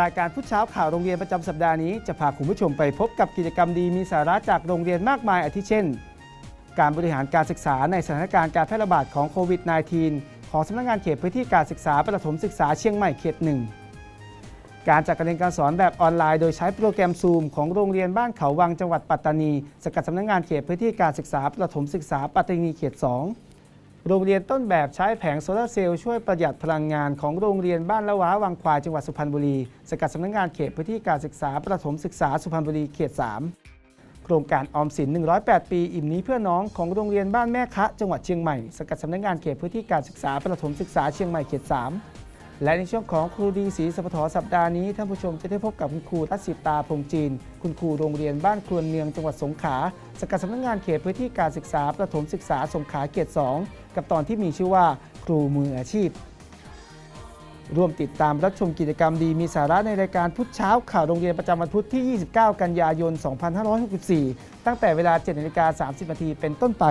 รายการพุทธเช้าข่าวโรงเรียนประจำสัปดาห์นี้จะพาคุณผู้ชมไปพบกับกิจกรรมดีมีสาระจากโรงเรียนมากมายอาทิเช่น การบริหารการศึกษาในสถานการณ์การแพร่ระบาดของโควิด -19 ของสำนักงานเขตพื้นที่การศึกษาประถมศึกษาเชียงใหม่เขตหนึ่งการจัดการเรียนการสอนแบบออนไลน์โดยใช้โปรแกรมซูมของโรงเรียนบ้านเขาวังจังหวัดปัตตานีสกัดสำนักงานเขตพื้นที่การศึกษาประถมศึกษาปัตตานีเขต 2 โรงเรียนต้นแบบใช้แผงโซลาร์เซลล์ช่วยประหยัดพลังงานของโรงเรียนบ้านละว้าวังควายจังหวัดสุพรรณบุรีสกัดสำนักงานเขตพื้นที่การศึกษาประถมศึกษาสุพรรณบุรีเขต 3 โครงการออมสิน 108 ปี อิ่มนี้เพื่อน้องของโรงเรียนบ้านแม่คะ จังหวัดเชียงใหม่สกัดสำนักงานเขตพื้นที่การศึกษาประถมศึกษาเชียงใหม่เขต 3 และในช่วงของครูดีศรีสพทสัปดาห์นี้ท่านผู้ชมจะได้พบกับคุณครูรัศิตาพงจีน คุณครูโรงเรียนบ้านครวนเนียงจังหวัดสงขลาสกัดสำนักงานเขตพื้นที่การศึกษาประถมศึกษาสงขลาเขต 2 กับตอนที่มีชื่อว่า ครูมืออาชีพ ร่วมติดตามรับชมกิจกรรมดีมีสาระในรายการพุธเช้าข่าวโรงเรียนประจำวันพุธที่ 29 กันยายน 2564 ตั้งแต่เวลา7นาฬิกา30นาทีเป็นต้นไป